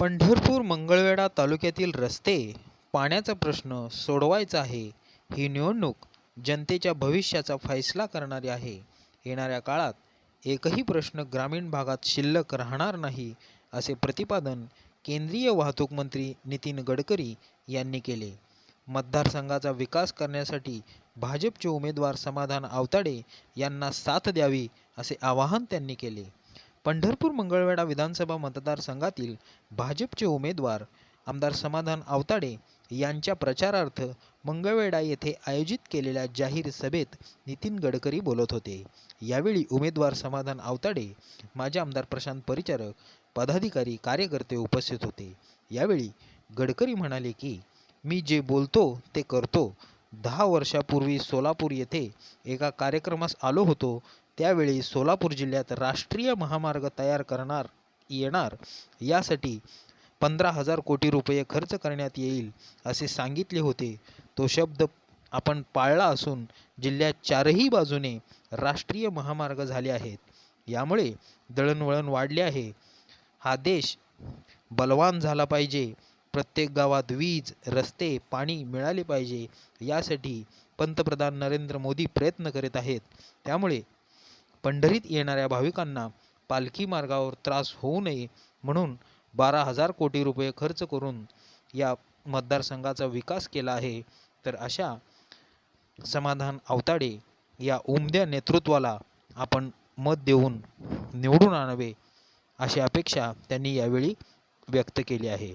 पंढरपूर मंगळवेढा तालुक्यातील रस्ते पाण्याचा प्रश्न सोडवायचा आहे. ही निवडणूक जनतेच्या भविष्याचा फैसला करणारी आहे. येणाऱ्या काळात एकही प्रश्न ग्रामीण भागात शिल्लक राहणार नाही असे प्रतिपादन केंद्रीय वाहतूक मंत्री नितीन गडकरी यांनी केले. मतदारसंघाचा विकास करण्यासाठी भाजपचे उमेदवार समाधान आवताडे यांना साथ द्यावी असे आवाहन त्यांनी केले. पंढरपूर मंगळवेढा विधानसभा मतदारसंघातील भाजपचे उमेदवार आमदार समाधान आवताडे यांच्या प्रचारार्थ मंगळवेढा येथे आयोजित केलेल्या जाहीर सभेत नितीन गडकरी बोलत होते. यावेळी उमेदवार समाधान आवताडे माजी आमदार प्रशांत परिचारक पदाधिकारी कार्यकर्ते उपस्थित होते. यावेळी गडकरी म्हणाले की मी जे बोलतो ते करतो. दहा वर्षापूर्वी सोलापूर येथे एका कार्यक्रमास आलो होतो. त्यावेळी सोलापूर जिल्ह्यात राष्ट्रीय महामार्ग तयार करणार येणार यासाठी पंधरा हजार कोटी रुपये खर्च करण्यात येईल असे सांगितले होते. तो शब्द आपण पाळला असून जिल्ह्यात चारही बाजूने राष्ट्रीय महामार्ग झाले आहेत. यामुळे दळणवळण वाढले आहे. हा देश बलवान झाला पाहिजे. प्रत्येक गावात वीज रस्ते पाणी मिळाले पाहिजे यासाठी पंतप्रधान नरेंद्र मोदी प्रयत्न करीत आहेत. त्यामुळे पंढरीत येणाऱ्या भाविकांना पालखी मार्गावर त्रास होऊ नये म्हणून बारा हजार कोटी रुपये खर्च करून या मतदारसंघाचा विकास केला आहे. तर अशा समाधान अवताडे या उमद्या नेतृत्वाला आपण मत देऊन निवडून आणावे अशी अपेक्षा त्यांनी यावेळी व्यक्त केली आहे.